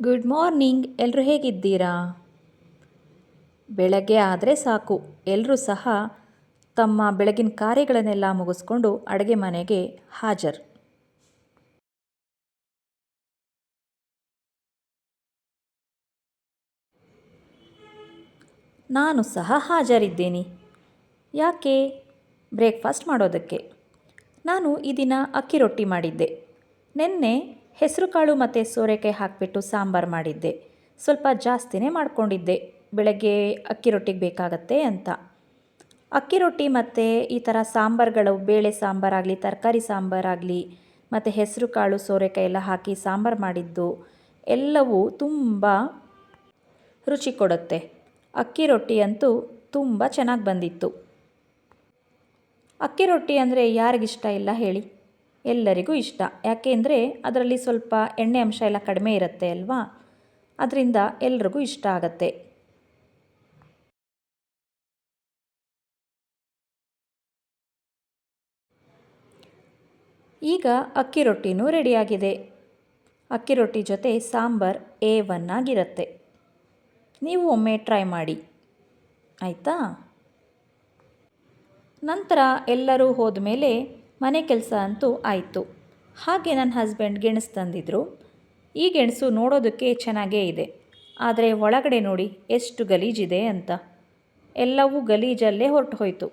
Good morning ಎಲ್ಲರೂ ಹೇಗಿದ್ದೀರಾ? ಬೆಳಗ್ಗೆ ಆದರೆ ಸಾಕು. ಎಲ್ಲರೂ ಸಹ ತಮ್ಮ ಬೆಳಗಿನ ಕಾರ್ಯಗಳನ್ನೆಲ್ಲ ಮುಗಿಸ್ಕೊಂಡು ಅಡುಗೆ ಮನೆಗೆ ಹಾಜರು. ನಾನು ಸಹ ಹಾಜರಿದ್ದೇನೆ. ಯಾಕೆ? ಬ್ರೇಕ್ಫಾಸ್ಟ್ ಮಾಡೋದಕ್ಕೆ. ನಾನು ಈ ದಿನ ಅಕ್ಕಿ ರೊಟ್ಟಿ ಮಾಡಿದ್ದೆ. ನಿನ್ನೆ ಹೆಸರುಕಾಳು ಮತ್ತು ಸೋರೆಕಾಯಿ ಹಾಕಿಬಿಟ್ಟು ಸಾಂಬಾರು ಮಾಡಿದ್ದೆ. ಸ್ವಲ್ಪ ಜಾಸ್ತಿನೇ ಮಾಡ್ಕೊಂಡಿದ್ದೆ. ಬೆಳಗ್ಗೆ ಅಕ್ಕಿ ರೊಟ್ಟಿಗೆ ಬೇಕಾಗತ್ತೆ ಅಂತ. ಅಕ್ಕಿ ರೊಟ್ಟಿ ಮತ್ತು ಈ ಥರ ಸಾಂಬಾರುಗಳು, ಬೇಳೆ ಸಾಂಬಾರಾಗಲಿ ತರಕಾರಿ ಸಾಂಬಾರಾಗಲಿ ಮತ್ತು ಹೆಸರು ಕಾಳು, ಸೋರೆಕಾಯಿ ಎಲ್ಲ ಹಾಕಿ ಸಾಂಬಾರು ಮಾಡಿದ್ದು ಎಲ್ಲವೂ ತುಂಬ ರುಚಿ ಕೊಡುತ್ತೆ. ಅಕ್ಕಿ ರೊಟ್ಟಿ ಅಂತೂ ತುಂಬ ಚೆನ್ನಾಗಿ ಬಂದಿತ್ತು. ಅಕ್ಕಿ ರೊಟ್ಟಿ ಅಂದರೆ ಯಾರಿಗಿಷ್ಟ ಇಲ್ಲ ಹೇಳಿ. ಎಲ್ಲರಿಗೂ ಇಷ್ಟ. ಯಾಕೆಂದರೆ ಅದರಲ್ಲಿ ಸ್ವಲ್ಪ ಎಣ್ಣೆ ಅಂಶ ಎಲ್ಲ ಕಡಿಮೆ ಇರುತ್ತೆ ಅಲ್ವಾ? ಅದರಿಂದ ಎಲ್ರಿಗೂ ಇಷ್ಟ ಆಗತ್ತೆ. ಈಗ ಅಕ್ಕಿ ರೊಟ್ಟಿನೂ ರೆಡಿಯಾಗಿದೆ. ಅಕ್ಕಿ ರೊಟ್ಟಿ ಜೊತೆ ಸಾಂಬಾರ್ ಎ ಒನ್ ಆಗಿರುತ್ತೆ. ನೀವು ಒಮ್ಮೆ ಟ್ರೈ ಮಾಡಿ. ಆಯಿತಾ? ನಂತರ ಎಲ್ಲರೂ ಹೋದ್ಮೇಲೆ ಮನೆ ಕೆಲಸ ಅಂತೂ ಆಯಿತು. ಹಾಗೆ ನನ್ನ ಹಸ್ಬೆಂಡ್ ಗೆಣಸು ತಂದಿದ್ರು. ಈ ಗೆಣಸು ನೋಡೋದಕ್ಕೆ ಚೆನ್ನಾಗೇ ಇದೆ. ಆದರೆ ಒಳಗಡೆ ನೋಡಿ ಎಷ್ಟು ಗಲೀಜಿದೆ ಅಂತ. ಎಲ್ಲವೂ ಗಲೀಜಲ್ಲೇ ಹೊರಟು ಹೋಯಿತು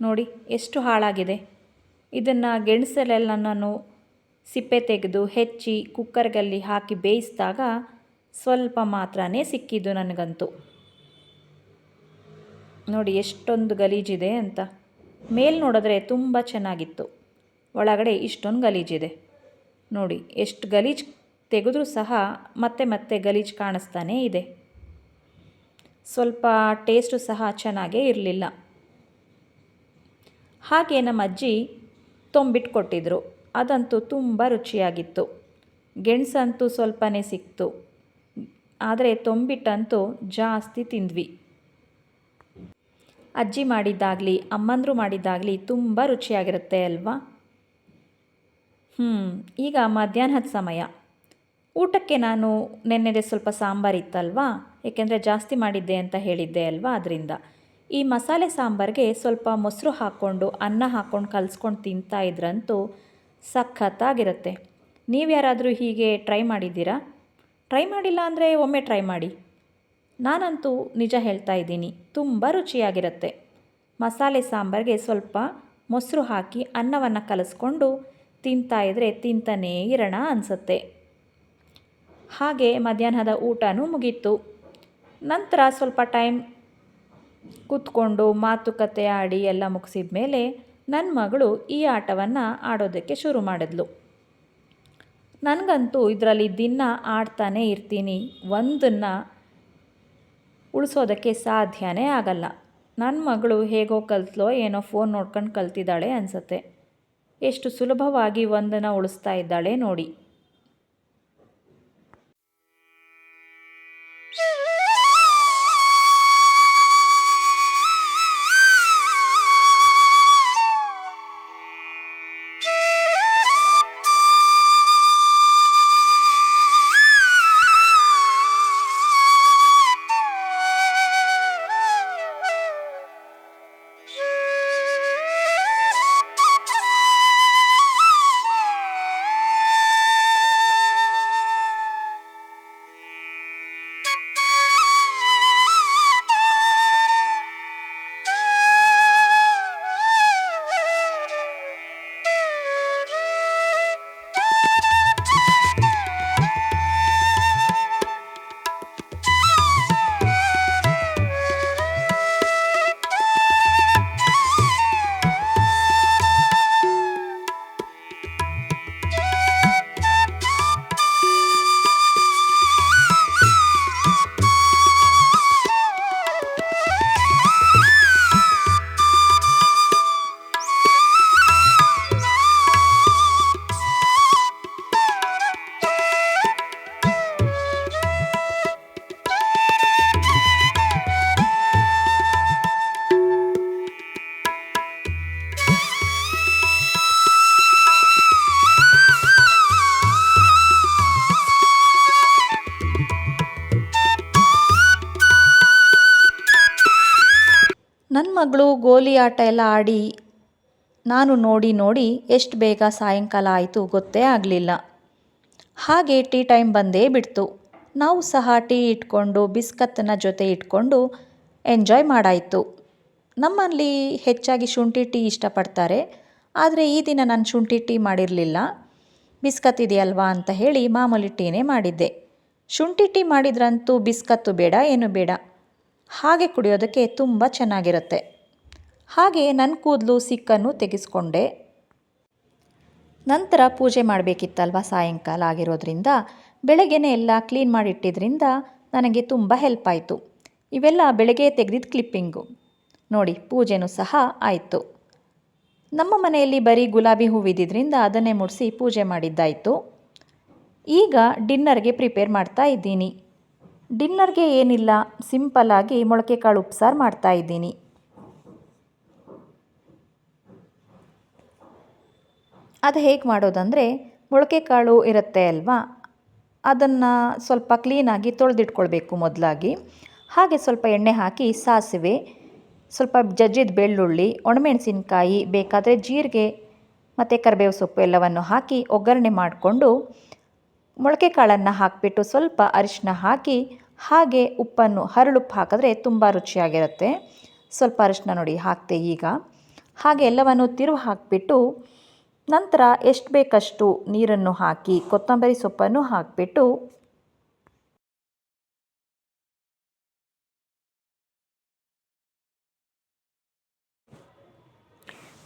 ನೋಡಿ ಎಷ್ಟು ಹಾಳಾಗಿದೆ. ಇದನ್ನು ಗೆಣಸಲ್ಲೆಲ್ಲ ನಾನು ಸಿಪ್ಪೆ ತೆಗೆದು ಹೆಚ್ಚಿ ಕುಕ್ಕರ್ಗಲ್ಲಿ ಹಾಕಿ ಬೇಯಿಸಿದಾಗ ಸ್ವಲ್ಪ ಮಾತ್ರನೇ ಸಿಕ್ಕಿದ್ದು ನನಗಂತೂ. ನೋಡಿ ಎಷ್ಟೊಂದು ಗಲೀಜಿದೆ ಅಂತ. ಮೇಲ್ ನೋಡಿದ್ರೆ ತುಂಬ ಚೆನ್ನಾಗಿತ್ತು. ಒಳಗಡೆ ಇಷ್ಟೊಂದು ಗಲೀಜಿದೆ ನೋಡಿ, ಎಷ್ಟು ಗಲೀಜು ತೆಗೆದ್ರೂ ಸಹ ಮತ್ತೆ ಮತ್ತೆ ಗಲೀಜು ಕಾಣಿಸ್ತಾನೇ ಇದೆ. ಸ್ವಲ್ಪ ಟೇಸ್ಟು ಸಹ ಚೆನ್ನಾಗೇ ಇರಲಿಲ್ಲ. ಹಾಗೆ ನಮ್ಮ ಅಜ್ಜಿ ತೊಂಬಿಟ್ಟು ಕೊಟ್ಟಿದ್ರು ಅದಂತೂ ತುಂಬ ರುಚಿಯಾಗಿತ್ತು. ಗೆಣಸಂತೂ ಸ್ವಲ್ಪನೇ ಸಿಕ್ತು. ಆದರೆ ತೊಂಬಿಟ್ಟಂತೂ ಜಾಸ್ತಿ ತಿಂದ್ವಿ. ಅಜ್ಜಿ ಮಾಡಿದ್ದಾಗಲಿ, ಅಮ್ಮಂದರು ಮಾಡಿದ್ದಾಗಲಿ ತುಂಬ ರುಚಿಯಾಗಿರುತ್ತೆ ಅಲ್ವಾ? ಹ್ಞೂ ಈಗ ಮಧ್ಯಾಹ್ನದ ಸಮಯ. ಊಟಕ್ಕೆ ನಾನು ನೆನ್ನೆದೆ ಸ್ವಲ್ಪ ಸಾಂಬಾರು ಇತ್ತಲ್ವಾ? ಏಕೆಂದರೆ ಜಾಸ್ತಿ ಮಾಡಿದ್ದೆ ಅಂತ ಹೇಳಿದ್ದೆ ಅಲ್ವಾ ಅದರಿಂದ. ಈ ಮಸಾಲೆ ಸಾಂಬಾರಿಗೆ ಸ್ವಲ್ಪ ಮೊಸರು ಹಾಕ್ಕೊಂಡು, ಅನ್ನ ಹಾಕ್ಕೊಂಡು ಕಲಿಸ್ಕೊಂಡು ತಿಂತಾ ಇದ್ರಂತೂ ಸಖತ್ತಾಗಿರುತ್ತೆ. ನೀವು ಯಾರಾದರೂ ಹೀಗೆ ಟ್ರೈ ಮಾಡಿದ್ದೀರಾ? ಟ್ರೈ ಮಾಡಿಲ್ಲ ಅಂದರೆ ಒಮ್ಮೆ ಟ್ರೈ ಮಾಡಿ. ನಾನಂತೂ ನಿಜ ಹೇಳ್ತಾ ಇದ್ದೀನಿ. ತುಂಬ ರುಚಿಯಾಗಿರುತ್ತೆ. ಮಸಾಲೆ ಸಾಂಬಾರಿಗೆ ಸ್ವಲ್ಪ ಮೊಸರು ಹಾಕಿ ಅನ್ನವನ್ನು ಕಲಸ್ಕೊಂಡು ತಿಂತಾ ಇದ್ದರೆ ತಿಂತಾನೇ ಇರೋಣ ಅನಿಸುತ್ತೆ. ಹಾಗೆ ಮಧ್ಯಾಹ್ನದ ಊಟನೂ ಮುಗೀತು. ನಂತರ ಸ್ವಲ್ಪ ಟೈಮ್ ಕೂತ್ಕೊಂಡು ಮಾತುಕತೆ ಆಡಿ ಎಲ್ಲ ಮುಗಿಸಿದ ಮೇಲೆ ನನ್ನ ಮಗಳು ಈ ಆಟವನ್ನು ಆಡೋದಕ್ಕೆ ಶುರು ಮಾಡಿದ್ಲು. ನನಗಂತೂ ಇದರಲ್ಲಿ ದಿನ ಆಡ್ತಾನೇ ಇರ್ತೀನಿ. ಒಂದನ್ನು ಉಳಿಸೋದಕ್ಕೆ ಸಾಧ್ಯನೇ ಆಗಲ್ಲ. ನನ್ನ ಮಗಳು ಹೇಗೋ ಕಲ್ತ್ಲೋ ಏನೋ ಫೋನ್ ನೋಡ್ಕೊಂಡು ಕಲ್ತಿದ್ದಾಳೆ ಅನಿಸುತ್ತೆ. ಎಷ್ಟು ಸುಲಭವಾಗಿ ಒಂದನ್ನು ಉಳಿಸ್ತಾ ಇದ್ದಾಳೆ ನೋಡಿ. ಮಗಳು ಗೋಲಿ ಆಟ ಎಲ್ಲ ಆಡಿ ನಾನು ನೋಡಿ ನೋಡಿ ಎಷ್ಟು ಬೇಗ ಸಾಯಂಕಾಲ ಆಯಿತು ಗೊತ್ತೇ ಆಗಲಿಲ್ಲ. ಹಾಗೆ ಟೀ ಟೈಮ್ ಬಂದೇ ಬಿಡ್ತು. ನಾವು ಸಹ ಟೀ ಇಟ್ಕೊಂಡು ಬಿಸ್ಕತ್ತನ್ನ ಜೊತೆ ಇಟ್ಕೊಂಡು ಎಂಜಾಯ್ ಮಾಡಾಯಿತು. ನಮ್ಮಲ್ಲಿ ಹೆಚ್ಚಾಗಿ ಶುಂಠಿ ಟೀ ಇಷ್ಟಪಡ್ತಾರೆ. ಆದರೆ ಈ ದಿನ ನಾನು ಶುಂಠಿ ಟೀ ಮಾಡಿರಲಿಲ್ಲ. ಬಿಸ್ಕತ್ ಇದೆಯಲ್ವಾ ಅಂತ ಹೇಳಿ ಮಾಮೂಲಿ ಟೀನೇ ಮಾಡಿದ್ದೆ. ಶುಂಠಿ ಟೀ ಮಾಡಿದ್ರಂತೂ ಬಿಸ್ಕತ್ತು ಬೇಡ, ಏನು ಬೇಡ. ಹಾಗೆ ಕುಡಿಯೋದಕ್ಕೆ ತುಂಬ ಚೆನ್ನಾಗಿರುತ್ತೆ. ಹಾಗೆ ನನ್ನ ಕೂದಲು ಸಿಕ್ಕನ್ನು ತೆಗೆಸ್ಕೊಂಡೆ. ನಂತರ ಪೂಜೆ ಮಾಡಬೇಕಿತ್ತಲ್ವ ಸಾಯಂಕಾಲ ಆಗಿರೋದ್ರಿಂದ, ಬೆಳಗ್ಗೆನೇ ಎಲ್ಲ ಕ್ಲೀನ್ ಮಾಡಿಟ್ಟಿದ್ರಿಂದ ನನಗೆ ತುಂಬ ಹೆಲ್ಪ್ ಆಯಿತು. ಇವೆಲ್ಲ ಬೆಳಗ್ಗೆ ತೆಗೆದಿದ್ದ ಕ್ಲಿಪ್ಪಿಂಗು ನೋಡಿ, ಪೂಜೆನೂ ಸಹ ಆಯಿತು. ನಮ್ಮ ಮನೆಯಲ್ಲಿ ಬರೀ ಗುಲಾಬಿ ಹೂವಿದ್ದಿದ್ದರಿಂದ ಅದನ್ನೇ ಮುಡಿಸಿ ಪೂಜೆ ಮಾಡಿದ್ದಾಯಿತು. ಈಗ ಡಿನ್ನರ್ಗೆ ಪ್ರಿಪೇರ್ ಮಾಡ್ತಾ ಇದ್ದೀನಿ. ಡಿನ್ನರ್ಗೆ ಏನಿಲ್ಲ ಸಿಂಪಲ್ಲಾಗಿ ಮೊಳಕೆ ಕಾಳು ಉಪ್ಸಾರು ಮಾಡ್ತಾ ಇದ್ದೀನಿ. ಅದು ಹೇಗೆ ಮಾಡೋದಂದರೆ ಮೊಳಕೆ ಕಾಳು ಇರುತ್ತೆ ಅಲ್ವಾ? ಅದನ್ನು ಸ್ವಲ್ಪ ಕ್ಲೀನಾಗಿ ತೊಳೆದಿಟ್ಕೊಳ್ಬೇಕು ಮೊದಲಾಗಿ. ಹಾಗೆ ಸ್ವಲ್ಪ ಎಣ್ಣೆ ಹಾಕಿ ಸಾಸಿವೆ, ಸ್ವಲ್ಪ ಜಜ್ಜಿದ ಬೆಳ್ಳುಳ್ಳಿ, ಒಣಮೆಣಸಿನ್ಕಾಯಿ, ಬೇಕಾದರೆ ಜೀರಿಗೆ, ಮತ್ತು ಕರಿಬೇವು ಸೊಪ್ಪು ಎಲ್ಲವನ್ನು ಹಾಕಿ ಒಗ್ಗರಣೆ ಮಾಡಿಕೊಂಡು ಮೊಳಕೆ ಕಾಳನ್ನು ಹಾಕಿಬಿಟ್ಟು ಸ್ವಲ್ಪ ಅರಿಶಿನ ಹಾಕಿ ಹಾಗೆ ಉಪ್ಪನ್ನು ಹರಳುಪ್ಪು ಹಾಕಿದ್ರೆ ತುಂಬ ರುಚಿಯಾಗಿರುತ್ತೆ. ಸ್ವಲ್ಪ ಅರಿಶಿನ ನೋಡಿ ಹಾಕ್ತೆ ಈಗ. ಹಾಗೆ ಎಲ್ಲವನ್ನು ತಿರುವು ಹಾಕಿಬಿಟ್ಟು ನಂತರ ಎಷ್ಟು ಬೇಕಷ್ಟು ನೀರನ್ನು ಹಾಕಿ ಕೊತ್ತಂಬರಿ ಸೊಪ್ಪನ್ನು ಹಾಕಿಬಿಟ್ಟು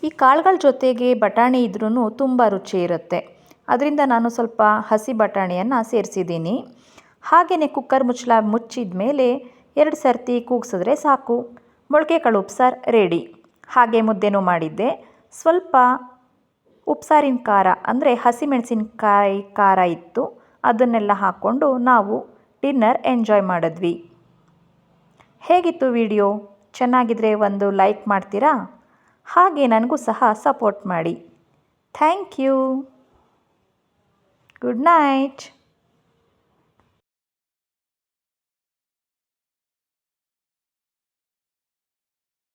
ಈ ಕಾಳುಗಳ ಜೊತೆಗೆ ಬಟಾಣಿ ಇದ್ರೂ ತುಂಬ ರುಚಿ ಇರುತ್ತೆ. ಅದರಿಂದ ನಾನು ಸ್ವಲ್ಪ ಹಸಿ ಬಟಾಣಿಯನ್ನು ಸೇರಿಸಿದ್ದೀನಿ. ಹಾಗೆಯೇ ಕುಕ್ಕರ್ ಮುಚ್ಚಳ ಮುಚ್ಚಿದ ಮೇಲೆ ಎರಡು ಸರ್ತಿ ಕೂಗಿಸಿದ್ರೆ ಸಾಕು. ಮೊಳಕೆ ಕಾಳು ಉಪ್ಸಾರು ರೆಡಿ ಹಾಗೆ ಮುದ್ದೆನೂ ಮಾಡಿದ್ದೆ. ಸ್ವಲ್ಪ ಉಪ್ಸಾರಿನ ಖಾರ ಅಂದರೆ ಹಸಿಮೆಣಸಿನಕಾಯಿ ಖಾರ ಇತ್ತು. ಅದನ್ನೆಲ್ಲ ಹಾಕ್ಕೊಂಡು ನಾವು ಡಿನ್ನರ್ ಎಂಜಾಯ್ ಮಾಡಿದ್ವಿ. ಹೇಗಿತ್ತು ವಿಡಿಯೋ ಚೆನ್ನಾಗಿದ್ರೆ ಒಂದು ಲೈಕ್ ಮಾಡ್ತೀರಾ? ಹಾಗೆ ನನಗೂ ಸಹ ಸಪೋರ್ಟ್ ಮಾಡಿ. Thank you good night